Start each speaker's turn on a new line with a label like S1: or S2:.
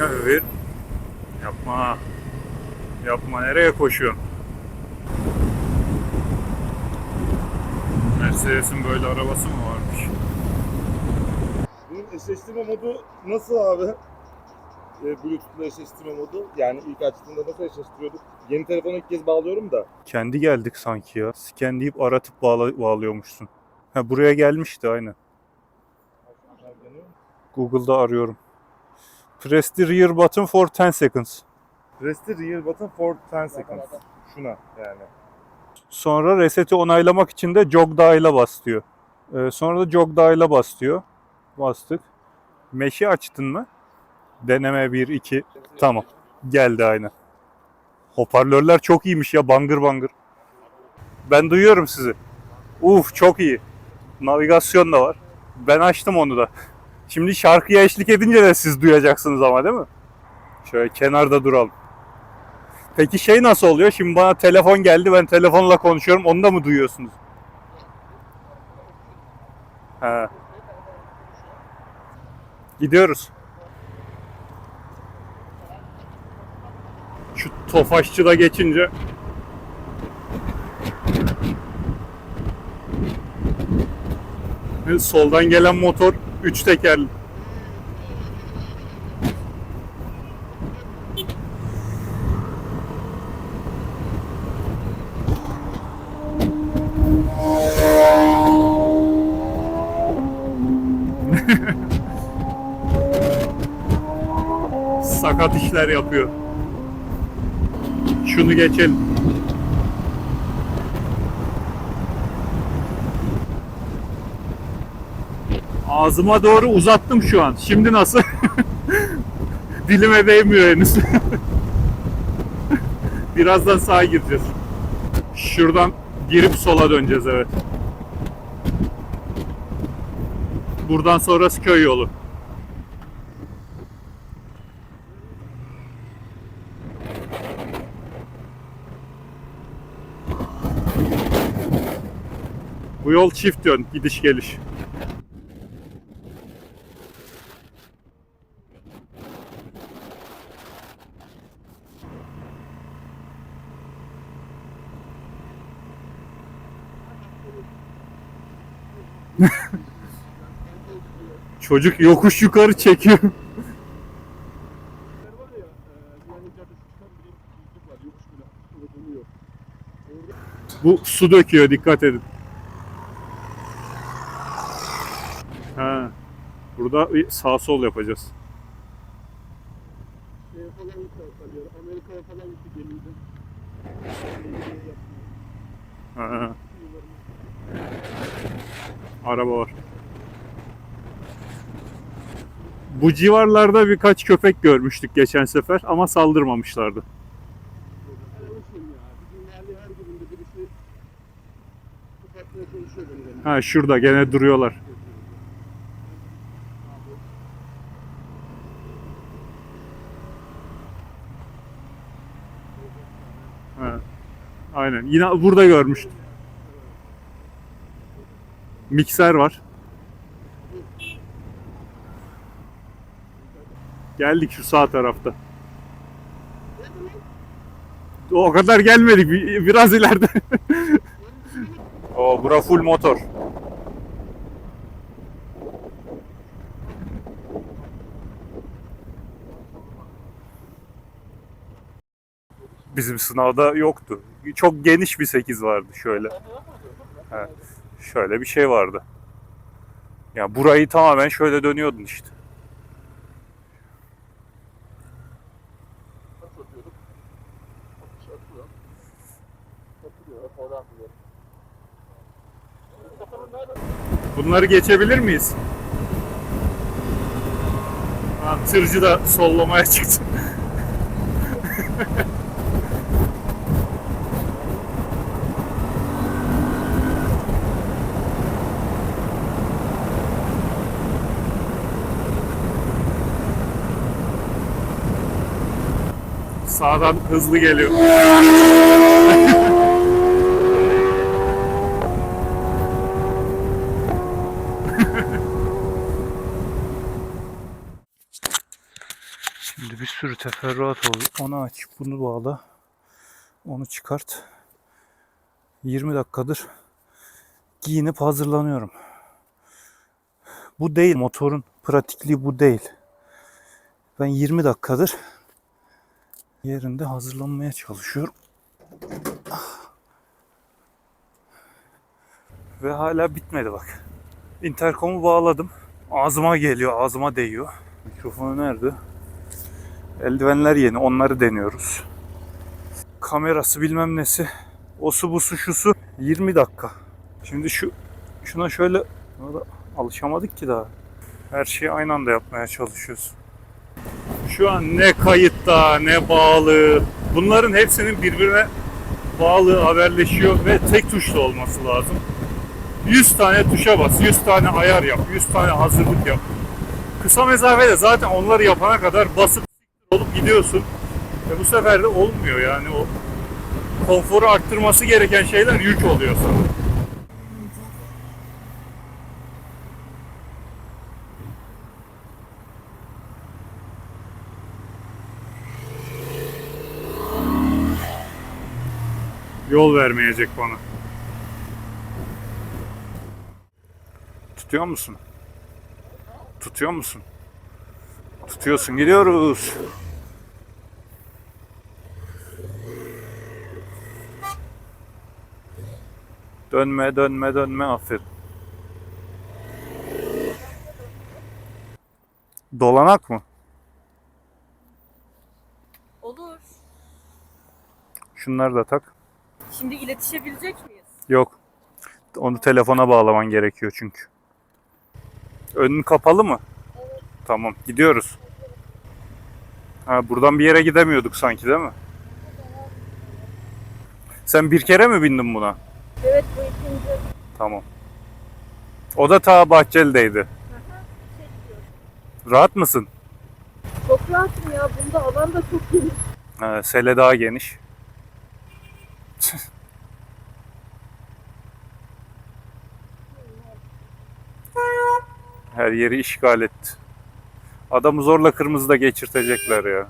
S1: Ya Över. Yapma. Yapma nereye koşuyorsun? Mercedes'in böyle arabası mı varmış?
S2: Bunun eşleştirme modu nasıl abi? E, Bluetooth'la eşleştirme modu. Yani ilk açtığında nasıl eşleştiriyorduk? Yeni telefonu ilk kez bağlıyorum da.
S1: Kendi geldik sanki ya. Scan deyip aratıp bağla, bağlıyormuşsun. Ha buraya gelmişti aynen. Google'da arıyorum. Press the rear button for 10 seconds.
S2: Press the rear button for 10 seconds. Şuna yani.
S1: Sonra reseti onaylamak için de jog dahil'e bas diyor. Ee, sonra da jog dahil'e bas diyor. Bastık. Meş'i açtın mı? Deneme 1, 2. Tamam. Geldi aynen. Hoparlörler çok iyiymiş ya bangır bangır. Ben duyuyorum sizi. Uf çok iyi. Navigasyon da var. Ben açtım onu da. Şimdi şarkıya eşlik edince de siz duyacaksınız ama değil mi? Şöyle kenarda duralım. Peki şey nasıl oluyor? Şimdi bana telefon geldi ben telefonla konuşuyorum onu da mı duyuyorsunuz? He. Gidiyoruz. Şu Tofaşçı'da geçince soldan gelen motor üç tekerli. Sakat işler yapıyor. Şunu geçelim. Ağzıma doğru uzattım şu an. Şimdi nasıl? Dilime değmiyor henüz. Birazdan sağa gireceğiz. Şuradan girip sola döneceğiz evet. Buradan sonrası köy yolu. Bu yol çift yön, gidiş geliş. Çocuk yokuş yukarı çekiyor. Bu su döküyor dikkat edin. Ha. Burada bir sağ sol yapacağız.
S3: Amerika'ya falan gitti gemiydi.
S1: Ha. Araba var. Bu civarlarda birkaç köpek görmüştük geçen sefer ama saldırmamışlardı. Ha şurada gene duruyorlar. Ha. Aynen. Yine burada görmüştüm. Mikser var. Geldik şu sağ tarafta. O kadar gelmedik. bir- Biraz ileride. o bura full motor. Bizim sınavda yoktu. Çok geniş bir 8 vardı şöyle. He, şöyle bir şey vardı. Ya burayı tamamen şöyle dönüyordun işte. Bunları geçebilir miyiz? Ha, tırcı da sollamaya çıktı. Sağdan hızlı geliyor. Şimdi bir sürü teferruat oldu. Onu aç, bunu bağla. Onu çıkart. 20 dakikadır giyinip hazırlanıyorum. Bu değil motorun pratikliği bu değil. Ben 20 dakikadır yerinde hazırlanmaya çalışıyorum. Ve hala bitmedi bak. Interkomu bağladım. Ağzıma geliyor, ağzıma değiyor. Mikrofonu nerede? Eldivenler yeni, onları deniyoruz. Kamerası bilmem nesi. Osu busu şusu 20 dakika. Şimdi şu şuna şöyle alışamadık ki daha. Her şeyi aynı anda yapmaya çalışıyoruz. Şu an ne kayıtta ne bağlı. Bunların hepsinin birbirine bağlı haberleşiyor ve tek tuşlu olması lazım. 100 tane tuşa bas, 100 tane ayar yap, 100 tane hazırlık yap. Kısa mesafede zaten onları yapana kadar basıp olup gidiyorsun. Ve bu sefer de olmuyor yani o konforu arttırması gereken şeyler yük oluyor sana. Yol vermeyecek bana. Tutuyor musun? Tutuyor musun? Tutuyorsun. Gidiyoruz. Dönme, dönme, dönme. Aferin. Dolanak mı?
S4: Olur.
S1: Şunları da tak.
S4: Şimdi iletişebilecek miyiz?
S1: Yok. Onu telefona bağlaman gerekiyor çünkü. Önün kapalı mı? Tamam, gidiyoruz. Ha, buradan bir yere gidemiyorduk sanki değil mi? Sen bir kere mi bindin buna?
S4: Evet bu ikinci.
S1: Tamam. O da ta Bahçeli'deydi. Rahat mısın?
S4: Çok rahatım ya. Bunda alan da çok geniş.
S1: Ha, sele daha geniş. Her yeri işgal etti. Adamı zorla kırmızıda geçirtecekler ya.